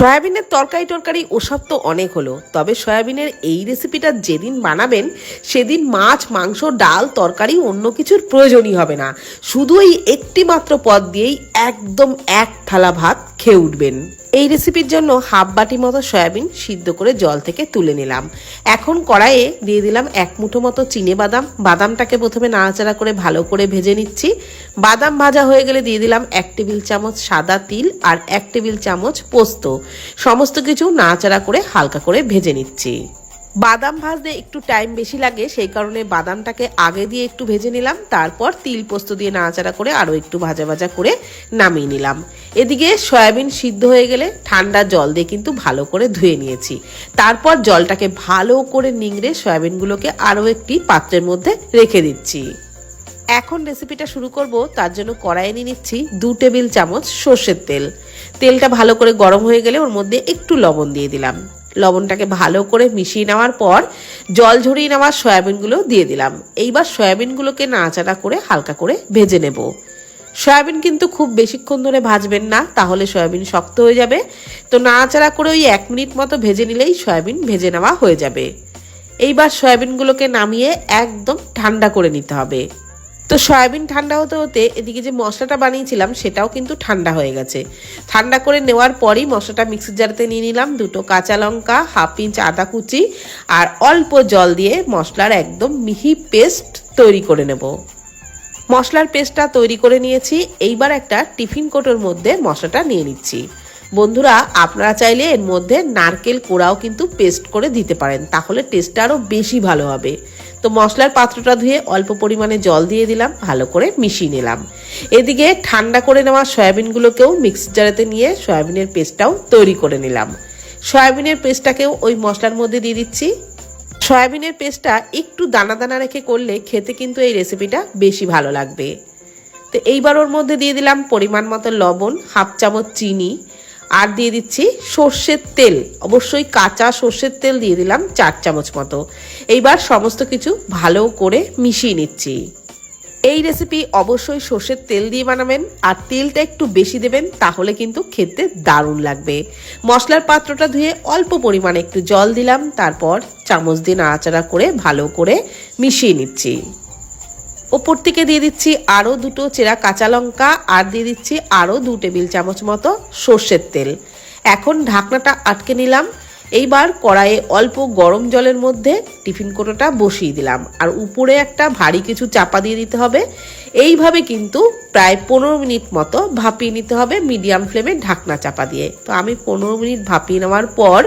সয়াবিনের তরকারি টরকারি ওসব তো অনেক হলো। তবে সয়াবিনের এই রেসিপিটা যেদিন বানাবেন, সেদিন মাছ, মাংস, ডাল, তরকারি অন্য কিছুর প্রয়োজনই হবে না। শুধু এই একটি মাত্র পদ দিয়েই একদম এক থালা ভাত খেয়ে উঠবেন। এই রেসিপির জন্য হাফ বাটি মতো সয়াবিন সিদ্ধ করে জল থেকে তুলে নিলাম। এখন কড়াইয়ে দিয়ে দিলাম এক মুঠো মতো চিনে বাদাম। বাদামটাকে প্রথমে নাড়াচাড়া করে ভালো করে ভেজে নিচ্ছি। বাদাম ভাজা হয়ে গেলে দিয়ে দিলাম এক টেবিল চামচ সাদা তিল আর এক টেবিল চামচ পোস্ত। সমস্ত কিছু নাড়াচাড়া করে হালকা করে ভেজে নিচ্ছি। বাদাম ভাজতে একটু টাইম বেশি লাগে, সেই কারণে বাদামটাকে আগে দিয়ে একটু ভেজে নিলাম, তারপর তিল পোস্ত দিয়ে নাড়াচাড়া করে আরও একটু ভাজা ভাজা করে নামিয়ে নিলাম। এদিকে সয়াবিন সিদ্ধ হয়ে গেলে ঠান্ডা জল দিয়ে কিন্তু ভালো করে ধুয়ে নিয়েছি। তারপর জলটাকে ভালো করে নিংড়ে সয়াবিনগুলোকে আরও একটি পাত্রের মধ্যে রেখে দিচ্ছি। এখন রেসিপিটা শুরু করব, তার জন্য কড়াইয়ে নিয়ে নিচ্ছি দু টেবিল চামচ সর্ষের তেল। তেলটা ভালো করে গরম হয়ে গেলে ওর মধ্যে একটু লবণ দিয়ে দিলাম। লবণটাকে ভালো করে মিশিয়ে নেওয়ার পর জল ঝরিয়ে নেওয়া সয়াবিনগুলো দিয়ে দিলাম। এইবার সয়াবিনগুলোকে নাড়াচাড়া করে হালকা করে ভেজে নেব। সয়াবিন কিন্তু খুব বেশিক্ষণ ধরে ভাজবেন না, তাহলে সয়াবিন শক্ত হয়ে যাবে। তো নাড়াচাড়া করে ওই এক মিনিট মতো ভেজে নিলেই সয়াবিন ভেজে নেওয়া হয়ে যাবে। এইবার সয়াবিনগুলোকে নামিয়ে একদম ঠান্ডা করে নিতে হবে। তো সয়াবিন ঠান্ডা হতে হতে এদিকে যে মশলাটা বানিয়েছিলাম, সেটাও কিন্তু ঠান্ডা হয়ে গেছে। ঠান্ডা করে নেওয়ার পরই মশলাটা মিক্সির জারতে নিয়ে নিলাম, দুটো কাঁচা লঙ্কা হাফ ইঞ্চ আদা কুচি, আর অল্প জল দিয়ে মশলার একদম মিহি পেস্ট তৈরি করে নেব। মশলার পেস্টটা তৈরি করে নিয়েছি, এইবার একটা টিফিন কোটোর মধ্যে মশলাটা নিয়ে নিচ্ছি। বন্ধুরা, আপনারা চাইলে এর মধ্যে নারকেল কোড়াও কিন্তু পেস্ট করে দিতে পারেন, তাহলে টেস্টটা আরও বেশি ভালো হবে। তো মশলার পাত্রটা ধুয়ে অল্প পরিমাণে জল দিয়ে দিলাম, ভালো করে মিশিয়ে নিলাম। এদিকে ঠান্ডা করে নেওয়া সয়াবিনগুলোকেও মিক্সির জারেতে নিয়ে সয়াবিনের পেস্টটাও তৈরি করে নিলাম। সয়াবিনের পেস্টটাকেও ওই মশলার মধ্যে দিয়ে দিচ্ছি। সয়াবিনের পেস্টটা একটু দানা দানা রেখে করলে খেতে কিন্তু এই রেসিপিটা বেশি ভালো লাগবে। তো এইবার ওর মধ্যে দিয়ে দিলাম পরিমাণ মতো লবণ, হাফ চামচ চিনি আর দিয়ে দিচ্ছি সর্ষের তেল। অবশ্যই কাঁচা সর্ষের তেল দিয়ে দিলাম চার চামচ মতো। এইবার সমস্ত কিছু ভালো করে মিশিয়ে নিচ্ছি। এই রেসিপি অবশ্যই সর্ষের তেল দিয়ে বানাবেন। আর তেলটা একটু বেশি দেবেন, তাহলে কিন্তু খেতে দারুণ লাগবে। মশলার পাত্রটা ধুয়ে অল্প পরিমাণে একটু জল দিলাম। তারপর চামচ দিয়ে নাড়াচাড়া করে ভালো করে মিশিয়ে নিচ্ছি। ওপর থেকে দিয়ে দিচ্ছি আরও দুটো চেরা কাঁচা লঙ্কা, আর দিয়ে দিচ্ছি আরও দু টেবিল চামচ মতো সর্ষের তেল। এখন ঢাকনাটা আটকে নিলাম। এইবার কড়াইয়ে অল্প গরম জলের মধ্যে টিফিন কোটোটা বসিয়ে দিলাম। আর উপরে একটা ভারী কিছু চাপা দিয়ে দিতে হবে। এইভাবে কিন্তু প্রায় পনেরো মিনিট মতো ভাপিয়ে নিতে হবে মিডিয়াম ফ্লেমে ঢাকনা চাপা দিয়ে। তো আমি পনেরো মিনিট ভাপিয়ে নেওয়ার পর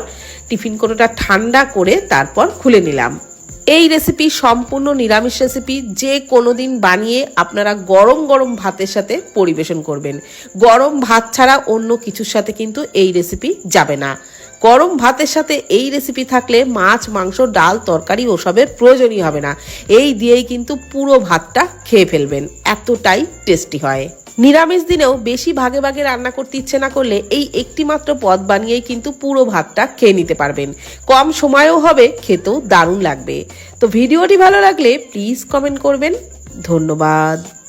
টিফিন কোটোটা ঠান্ডা করে তারপর খুলে নিলাম। এই রেসিপি সম্পূর্ণ নিরামিষ রেসিপি যে কোনো দিন বানিয়ে আপনারা গরম গরম ভাতের সাথে পরিবেশন করবেন। গরম ভাত ছাড়া অন্য কিছুর সাথে কিন্তু এই রেসিপি যাবে না। গরম ভাতের সাথে এই রেসিপি থাকলে মাছ, মাংস, ডাল, তরকারি, ওসবের প্রয়োজনই হবে না। এই দিয়েই কিন্তু পুরো ভাতটা খেয়ে ফেলবেন। এতটাই টেস্টি হয়। নিরামিষ দিনেও বেশি ভাগে ভাগে রান্না করতে ইচ্ছে না করলে এই একটি মাত্র পদ বানিয়েই কিন্তু পুরো ভাতটা খেয়ে নিতে পারবেন। কম সময়েও হবে, খেতেও দারুণ লাগবে। তো ভিডিওটি ভালো লাগলে প্লিজ কমেন্ট করবেন। ধন্যবাদ।